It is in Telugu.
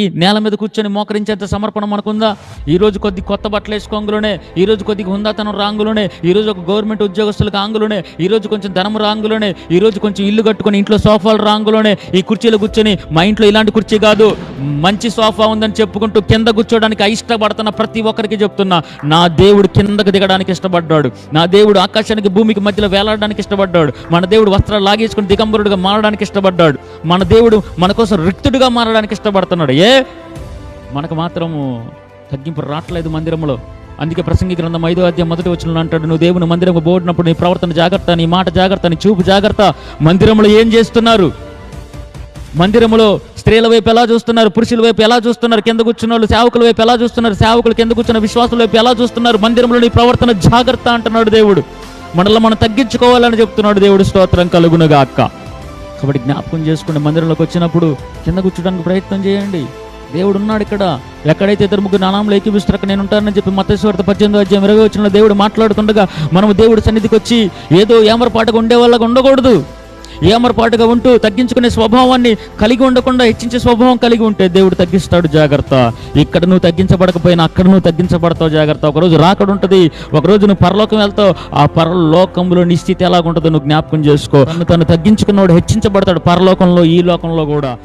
ఈ నేల మీద కూర్చొని మోకరించేంత సమర్పణ మనకుందా? ఈ రోజు కొద్ది కొత్త బట్టలు వేసుకోంగులోనే ఈ రోజు కొద్దిగా హుందాతనం రాంగులోనే ఈ రోజు ఒక గవర్నమెంట్ ఉద్యోగస్తులకు ఆంగులోనే ఈ రోజు కొంచెం ధనం రాంగులోనే ఈ రోజు కొంచెం ఇల్లు కట్టుకొని ఇంట్లో సోఫాలు రాంగులోనే ఈ కుర్చీలో కూర్చొని మా ఇంట్లో ఇలాంటి కుర్చీ కాదు. మంచి సోఫా ఉందని చెప్పుకుంటూ కింద కూర్చోడానికి ఇష్టపడుతున్న ప్రతి ఒక్కరికి చెప్తున్నా నా దేవుడు కిందకు దిగడానికి ఇష్టపడ్డాడు. నా దేవుడు ఆకాశానికి భూమికి మధ్యలో వేలాడడానికి ఇష్టపడ్డాడు. మన దేవుడు వస్త్రాలు లాగేసుకుని దిగంబరుడుగా మారడానికి ఇష్టపడ్డాడు. మన దేవుడు మన కోసం రిక్తుడుగా మారడానికి ఇష్టపడుతున్నాడు. ఏ? మనకు మాత్రము తగ్గింపు రావట్లేదు మందిరంలో అందుకే ప్రసంగి గ్రంథం ఐదో అధ్యాయం మొదటి వచ్చిన అంటాడు నువ్వు దేవుని మందిరం పోడినప్పుడు నీ ప్రవర్తన జాగ్రత్త నీ మాట జాగ్రత్త నీ చూపు జాగ్రత్త. మందిరంలో ఏం చేస్తున్నారు? మందిరములో స్త్రీల వైపు ఎలా చూస్తున్నారు? పురుషుల వైపు ఎలా చూస్తున్నారు? కింద కూర్చున్న వాళ్ళు సేవకుల వైపు ఎలా చూస్తున్నారు? సేవకులు కింద కూర్చున్న విశ్వాసుల వైపు ఎలా చూస్తున్నారు? మందిరంలోని ప్రవర్తన జాగ్రత్త అంటున్నాడు దేవుడు. మనల్ని మనం తగ్గించుకోవాలని చెప్తున్నాడు దేవుడు. స్తోత్రం కలుగునుగా అక్క కాబట్టి జ్ఞాపకం చేసుకుని మందిరంలోకి వచ్చినప్పుడు కింద కూర్చోడానికి ప్రయత్నం చేయండి. దేవుడు ఉన్నాడు ఇక్కడ. ఎక్కడైతే ఇద్దరు ముగ్గురు నామంలో ఏకీపిస్తారు అక్కడ నేను ఉంటానని చెప్పి మతేశ్వరత పద్దెనిమిది అధ్యాయం ఇరవై వచ్చిన దేవుడు మాట్లాడుతుండగా మనము దేవుడి సన్నిధికి వచ్చి ఏదో ఏమరపాటుగా ఉండేవాళ్ళగా ఉండకూడదు. ఏమరపాటుగా ఉంటూ తగ్గించుకునే స్వభావాన్ని కలిగి ఉండకుండా హెచ్చించే స్వభావం కలిగి ఉంటే దేవుడు తగ్గిస్తాడు. జాగ్రత్త. ఇక్కడ నువ్వు తగ్గించబడకపోయినా అక్కడ నువ్వు తగ్గించబడతావు. జాగ్రత్త. ఒకరోజు రాకడు ఉంటుంది ఒకరోజు నువ్వు పరలోకం వెళ్తావు. ఆ పరలోకంలో నీ స్థితి ఎలాగుంటుందో నువ్వు జ్ఞాపకం చేసుకో. తను తను తగ్గించుకున్నవాడు హెచ్చించబడతాడు పరలోకంలో ఈ లోకంలో కూడా.